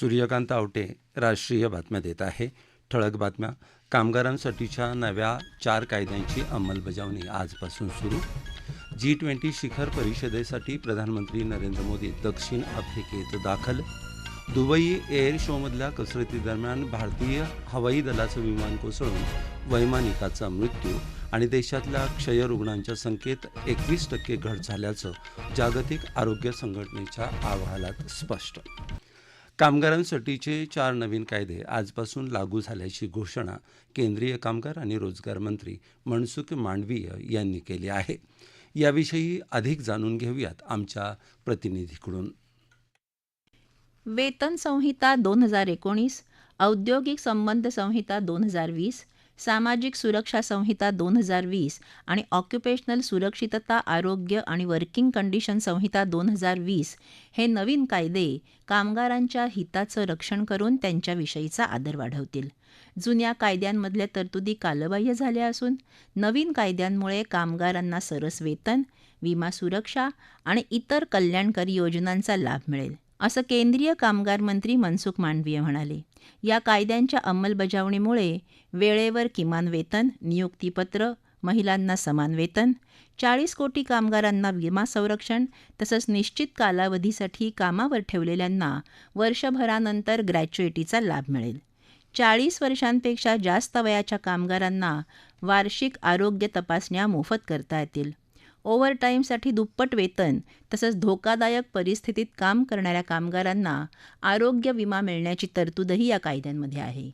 सूर्यकांत आवटे राष्ट्रीय बातम्या देत आहे. ठळक बातम्या. कामगारांसाठीच्या नव्या चार कायद्यांची अंमलबजावणी आजपासून सुरू. जी ट्वेंटी शिखर परिषदेसाठी प्रधानमंत्री नरेंद्र मोदी दक्षिण आफ्रिकेत दाखल. दुबई एअर शोमधल्या कसरतीदरम्यान भारतीय हवाई दलाचं विमान कोसळून वैमानिकाचा मृत्यू आणि देशातल्या क्षयरुग्णांच्या संख्येत एकवीस टक्के घट झाल्याचं जागतिक आरोग्य संघटनेच्या अहवालात स्पष्ट कामगारांसाठीचे चार नवीन कायदे आजपासून लागू झाल्याची घोषणा केंद्रीय कामगार आणि रोजगार मंत्री मनसुख मांडवीय यांनी केली आहे. याविषयी अधिक जाणून घेऊयात आमच्या प्रतिनिधीकडून. वेतन संहिता दोन हजार एकोणीस औद्योगिक संबंध संहिता दोन हजार वीस सामाजिक सुरक्षा संहिता दोन हजार वीस आणि ऑक्युपेशनल सुरक्षितता आरोग्य आणि वर्किंग कंडिशन संहिता दोन हजार वीस हे नवीन कायदे कामगारांच्या हिताचं रक्षण करून त्यांच्याविषयीचा आदर वाढवतील. जुन्या कायद्यांमधल्या तरतुदी कालबाह्य झाल्या असून नवीन कायद्यांमुळे कामगारांना सरस वेतन विमा सुरक्षा आणि इतर कल्याणकारी योजनांचा लाभ मिळेल असं केंद्रीय कामगार मंत्री मनसुख मांडवीय म्हणाले. या कायद्यांच्या अंमलबजावणीमुळे वेळेवर किमान वेतन नियुक्तीपत्र महिलांना समान वेतन चाळीस कोटी कामगारांना विमा संरक्षण तसंच निश्चित कालावधीसाठी कामावर ठेवलेल्यांना वर्षभरानंतर ग्रॅच्युएटीचा लाभ मिळेल. चाळीस वर्षांपेक्षा जास्त वयाच्या कामगारांना वार्षिक आरोग्य तपासण्या मोफत करता येतील. ओव्हरटाईमसाठी दुप्पट वेतन तसंच धोकादायक परिस्थितीत काम करणाऱ्या कामगारांना आरोग्य विमा मिळण्याची तरतूदही या कायद्यांमध्ये आहे.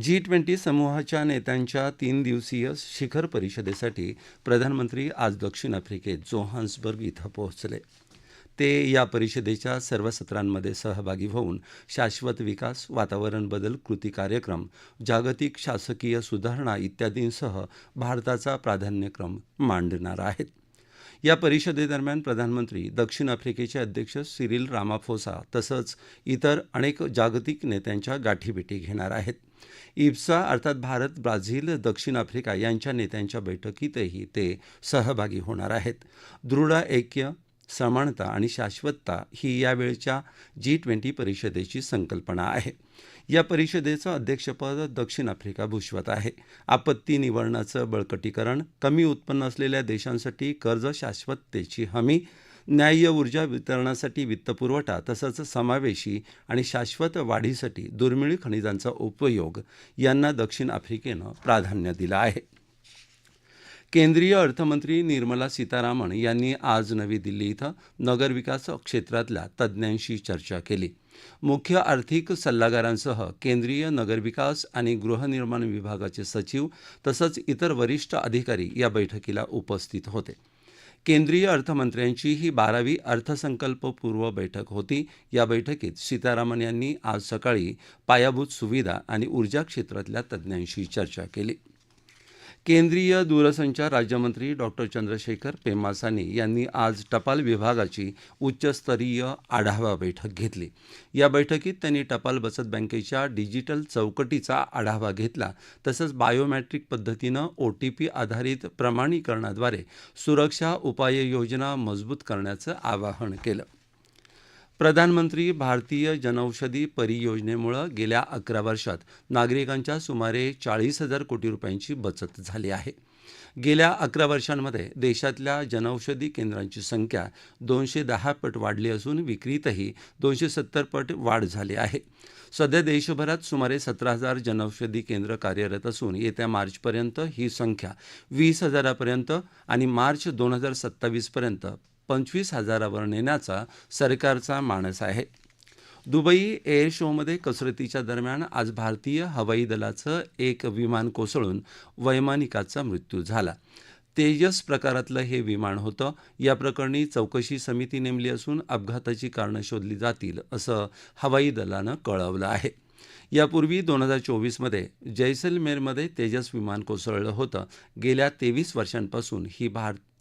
जी ट्वेंटी समूहाच्या नेत्यांच्या तीन दिवसीय शिखर परिषदेसाठी प्रधानमंत्री आज दक्षिण आफ्रिकेत जोहान्सबर्ग इथं पोहोचले. ते या परिषदेच्या सर्व सत्रांमध्ये सहभागी होऊन शाश्वत विकास वातावरण बदल कृती कार्यक्रम जागतिक शासकीय सुधारणा इत्यादींसह भारताचा प्राधान्यक्रम मांडणार आहेत. या परिषदेदरम्यान प्रधानमंत्री दक्षिण आफ्रिकेचे अध्यक्ष सिरिल रामाफोसा तसंच इतर अनेक जागतिक नेत्यांच्या गाठीभेटी घेणार आहेत. इप्सा अर्थात भारत ब्राझील दक्षिण आफ्रिका यांच्या नेत्यांच्या बैठकीतही ते सहभागी होणार आहेत. दृढ ऐक्य समानता आणि शाश्वतता ही यावेळच्या जी ट्वेंटी परिषदेची संकल्पना आहे. या परिषदेचं अध्यक्षपद दक्षिण आफ्रिका भूषवत आहे. आपत्ती निवारणाचं बळकटीकरण कमी उत्पन्न असलेल्या देशांसाठी कर्ज शाश्वततेची हमी न्याय्य ऊर्जा वितरणासाठी वित्तपुरवठा तसंच समावेशी आणि शाश्वत वाढीसाठी दुर्मिळ खनिजांचा उपयोग यांना दक्षिण आफ्रिकेनं प्राधान्य दिलं आहे. केंद्रीय अर्थमंत्री निर्मला सीतारामन यांनी आज नवी दिल्ली इथं नगरविकास क्षेत्रातल्या तज्ज्ञांशी चर्चा केली. मुख्य आर्थिक सल्लागारांसह केंद्रीय नगरविकास आणि गृहनिर्माण विभागाचे सचिव तसंच इतर वरिष्ठ अधिकारी या बैठकीला उपस्थित होते. केंद्रीय अर्थमंत्र्यांची ही बारावी अर्थसंकल्पपूर्व बैठक होती. या बैठकीत सीतारामन यांनी आज सकाळी पायाभूत सुविधा आणि ऊर्जा क्षेत्रातल्या तज्ज्ञांशी चर्चा केली. केंद्रीय दूरसंचार राज्यमंत्री डॉक्टर चंद्रशेखर पेमासानी यांनी आज टपाल विभागाची उच्चस्तरीय आढावा बैठक घेतली. या बैठकीत त्यांनी टपाल बचत बँकेच्या डिजिटल चौकटीचा आढावा घेतला तसंच बायोमॅट्रिक पद्धतीनं ओ टी पी आधारित प्रमाणीकरणाद्वारे सुरक्षा उपाययोजना मजबूत करण्याचं आवाहन केलं. प्रधानमंत्री भारतीय जनौषधी परियोजनेमुळं गेल्या अकरा वर्षात नागरिकांच्या सुमारे चाळीस हजार कोटी रुपयांची बचत झाली आहे. गेल्या अकरा वर्षांमध्ये देशातल्या जनौषधी केंद्रांची संख्या दोनशे दहा पट वाढली असून विक्रीतही दोनशे सत्तर पट वाढ झाली आहे. सध्या देशभरात सुमारे सतरा हजार जनौषधी केंद्र कार्यरत असून येत्या मार्चपर्यंत ही संख्या वीस हजारापर्यंत आणि मार्च दोन हजार सत्तावीसपर्यंत पंचवीस हजारावर नेण्याचा सरकारचा मानस आहे. दुबई एअर शोमध्ये कसरतीच्या दरम्यान आज भारतीय हवाई दलाचं एक विमान कोसळून वैमानिकाचा मृत्यू झाला. तेजस प्रकारातलं हे विमान होतं. या प्रकरणी चौकशी समिती नेमली असून अपघाताची कारणं शोधली जातील असं हवाई दलानं कळवलं आहे. यापूर्वी दोन हजार चोवीसमध्ये जैसलमेरमध्ये तेजस विमान कोसळलं होतं. गेल्या तेवीस वर्षांपासून ही भार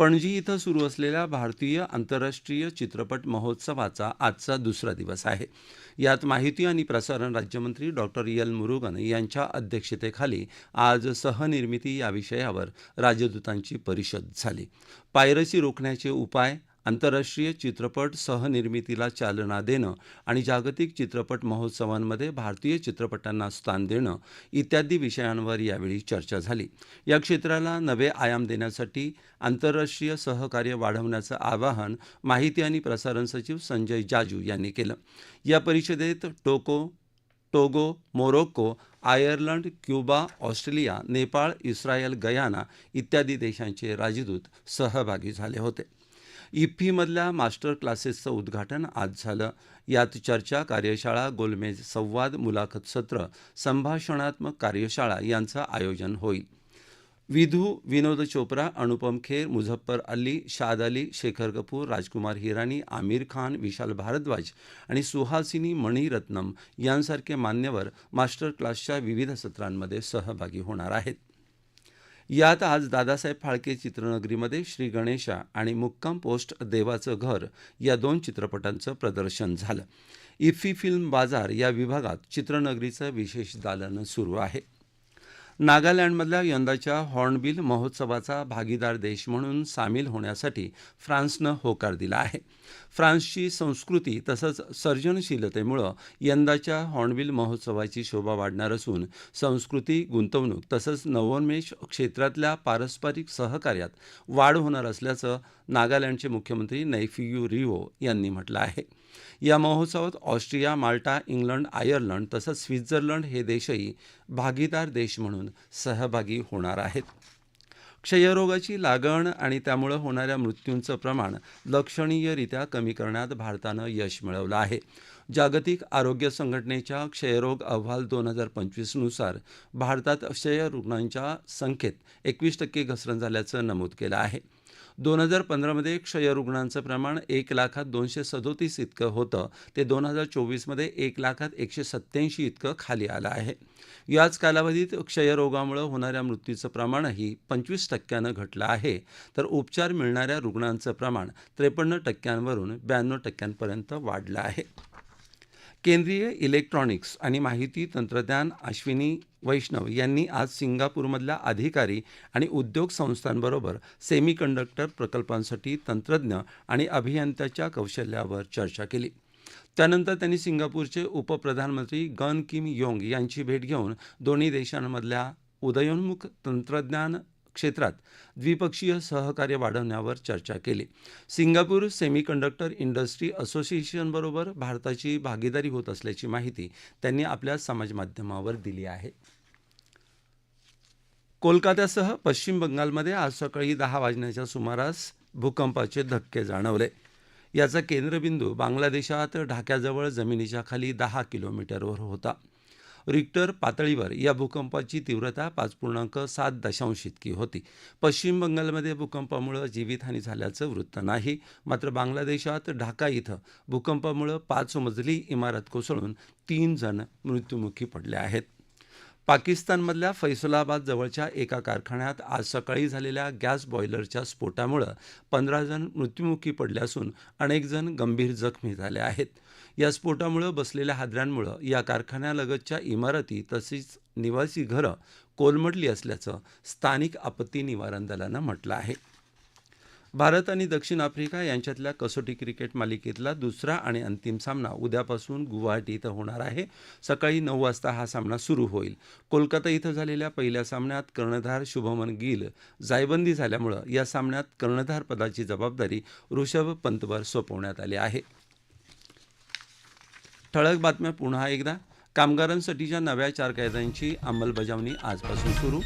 पणजी इथं सुरू असलेल्या भारतीय आंतरराष्ट्रीय चित्रपट महोत्सवाचा आजचा दुसरा दिवस आहे. यात माहिती आणि प्रसारण राज्यमंत्री डॉक्टर एल मुरुगन यांच्या अध्यक्षतेखाली आज सहनिर्मिती या विषयावर राजदूतांची परिषद झाली. पायरसी रोखण्याचे उपाय आंतरराष्ट्रीय चित्रपट सहनिर्मितीला चालना देणं आणि जागतिक चित्रपट महोत्सवांमध्ये भारतीय चित्रपटांना स्थान देणं इत्यादी विषयांवर यावेळी चर्चा झाली. या क्षेत्राला नवे आयाम देण्यासाठी आंतरराष्ट्रीय सहकार्य वाढवण्याचं आवाहन माहिती आणि प्रसारण सचिव संजय जाजू यांनी केलं. या परिषदेत टोको Togo Morocco Ireland Cuba Australia Nepal Israel Guyana इत्यादी देशांचे राजदूत सहभागी झाले होते. इफ्फीमधल्या मास्टर क्लासेसचं उद्घाटन आज झालं. यात चर्चा कार्यशाळा गोलमेज संवाद मुलाखत सत्र संभाषणात्मक कार्यशाळा यांचं आयोजन होईल. विधू विनोद चोप्रा अनुपम खेर मुझफ्फर अली शाद अली शेखर कपूर राजकुमार हिराणी आमिर खान विशाल भारद्वाज आणि सुहासिनी मणिरत्नम यांसारखे मान्यवर मास्टर क्लासच्या विविध सत्रांमध्ये सहभागी होणार आहेत. यात आज दादासाहेब फाळके चित्रनगरीमध्ये श्री गणेशा आणि मुक्काम पोस्ट देवाचं घर या दोन चित्रपटांचं प्रदर्शन झालं. इफ्फी फिल्म बाजार या विभागात चित्रनगरीचं विशेष दालन सुरू आहे. नागालँडमधल्या यंदाच्या हॉर्नबिल महोत्सवाचा भागीदार देश म्हणून सामील होण्यासाठी फ्रान्सनं होकार दिला आहे. फ्रान्सची संस्कृती तसंच सर्जनशीलतेमुळं यंदाच्या हॉर्नबिल महोत्सवाची शोभा वाढणार असून संस्कृती गुंतवणूक तसंच नवोन्मेष क्षेत्रातल्या पारस्परिक सहकार्यात वाढ होणार असल्याचं नागालँडचे मुख्यमंत्री नैफियू रिओ यांनी म्हटलं आहे. या महोत्सवात ऑस्ट्रिया माल्टा इंग्लंड आयर्लंड तसंच स्वित्झर्लंड हे देशही भागीदार देश म्हणून सहभागी होणार आहेत. क्षयरोगाची लागण आणि त्यामुळं होणाऱ्या मृत्यूंचं प्रमाण लक्षणीयरित्या कमी करण्यात भारतानं यश मिळवलं आहे. जागतिक आरोग्य संघटनेच्या क्षयरोग अहवाल दोन हजार पंचवीसनुसार भारतात क्षयरुग्णांच्या संख्येत एकवीस टक्के घसरण झाल्याचं नमूद केलं आहे. दोन हजार पंधरामध्ये क्षयरुग्णांचं प्रमाण एक लाखात दोनशे सदोतीस इतकं होतं. ते दोन हजार चोवीसमध्ये एक लाखात एकशे सत्त्याऐंशी इतकं खाली आलं आहे. याच कालावधीत क्षयरोगामुळे होणाऱ्या मृत्यूचं प्रमाणही पंचवीस टक्क्यानं घटलं आहे. तर उपचार मिळणाऱ्या रुग्णांचं प्रमाण त्रेपन्न टक्क्यांवरून ब्याण्णव टक्क्यांपर्यंत वाढलं आहे. केंद्रीय इलेक्ट्रॉनिक्स आणि माहिती तंत्रज्ञान अश्विनी वैष्णव यांनी आज सिंगापूरमधल्या अधिकारी आणि उद्योग संस्थांबरोबर सेमीकंडक्टर प्रकल्पांसाठी तंत्रज्ञ आणि अभियंत्याच्या कौशल्यावर चर्चा केली. त्यानंतर त्यांनी सिंगापूरचे उपप्रधानमंत्री गन किम योंग यांची भेट घेऊन दोन्ही देशांमधल्या उदयोन्मुख तंत्रज्ञान क्षेत्रात द्विपक्षीय सहकार्य वाढवण्यावर चर्चा केली. सिंगापूर सेमीकंडक्टर इंडस्ट्री असोसिएशनबरोबर भारताची भागीदारी होत असल्याची माहिती त्यांनी आपल्या समाजमाध्यमावर दिली आहे. कोलकात्यासह पश्चिम बंगालमध्ये आज सकाळी दहा वाजण्याच्या सुमारास भूकंपाचे धक्के जाणवले. याचा केंद्रबिंदू बांगलादेशात ढाक्याजवळ जमिनीच्या खाली दहा किलोमीटरवर होता. रिक्टर पातळीवर या भूकंपाची तीव्रता पाच पूर्णांक सात दशांश इतकी होती. पश्चिम बंगालमध्ये भूकंपामुळं जीवितहानी झाल्याचं वृत्त नाही. मात्र बांगलादेशात ढाका इथं भूकंपामुळं पाच मजली इमारत कोसळून तीन जण मृत्युमुखी पडले आहेत. पाकिस्तानमधल्या फैसलाबाद जवळच्या एका कारखान्यात आज सकाळी झालेल्या गॅस बॉयलरच्या स्फोटामुळं पंधरा जण मृत्युमुखी पडले असून अनेक जण गंभीर जखमी झाले आहेत. या स्फोटामुळं बसलेल्या हादऱ्यांमुळं या कारखान्यालगतच्या इमारती तसेच निवासी घरं कोलमडली असल्याचं स्थानिक आपत्ती निवारण दलानं म्हटलं आहे. भारत आणि दक्षिण आफ्रिका यांच्यातल्या कसोटी क्रिकेट मालिकेतला दुसरा आणि अंतिम सामना उद्यापासून गुवाहाटी इथं होणार आहे. सकाळी नऊ वाजता हा सामना सुरू होईल. कोलकाता इथं झालेल्या पहिल्या सामन्यात कर्णधार शुभमन गिल जायबंदी झाल्यामुळं या सामन्यात कर्णधार पदाची जबाबदारी ऋषभ पंतवर सोपवण्यात आली आहे. ठळक बातम्या पुन्हा एकदा. कामगारांसाठीच्या नव्या चार कायद्यांची अंमलबजावणी आजपासून सुरू.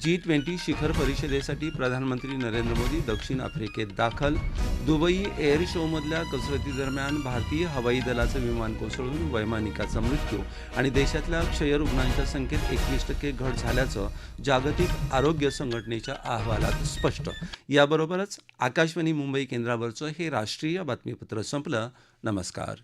जी ट्वेंटी शिखर परिषदेसाठी प्रधानमंत्री नरेंद्र मोदी दक्षिण आफ्रिकेत दाखल. दुबई एअर शोमधल्या कसरतीदरम्यान भारतीय हवाई दलाचं विमान कोसळून वैमानिकाचा मृत्यू आणि देशातल्या क्षयरुग्णांच्या संख्येत एकवीस टक्के घट झाल्याचं जागतिक आरोग्य संघटनेच्या अहवालात स्पष्ट. याबरोबरच आकाशवाणी मुंबई केंद्रावरचं हे राष्ट्रीय बातमीपत्र संपलं. नमस्कार.